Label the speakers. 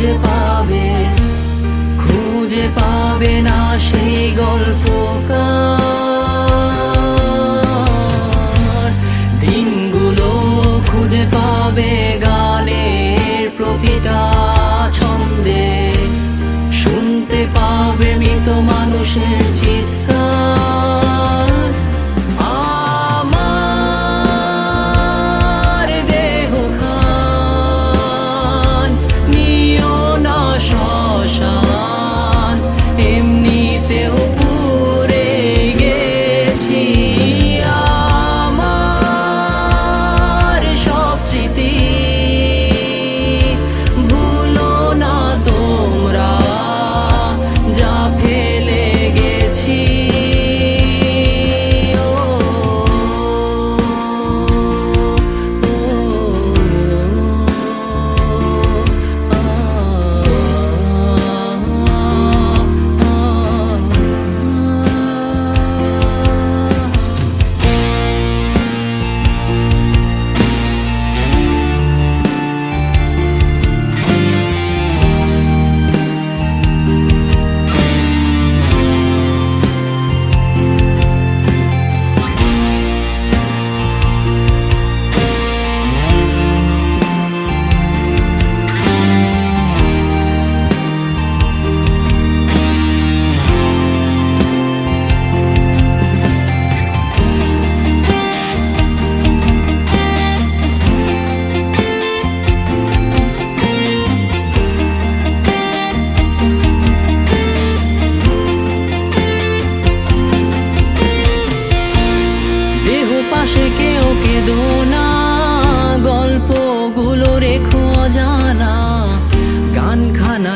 Speaker 1: খুঁজে পাবে খুঁজে পাবে না সেই গল্পকার। দিনগুলো খুঁজে পাবে গানের প্রতিটা ছন্দে। শুনতে পাবে মৃত মানুষের চিৎকার।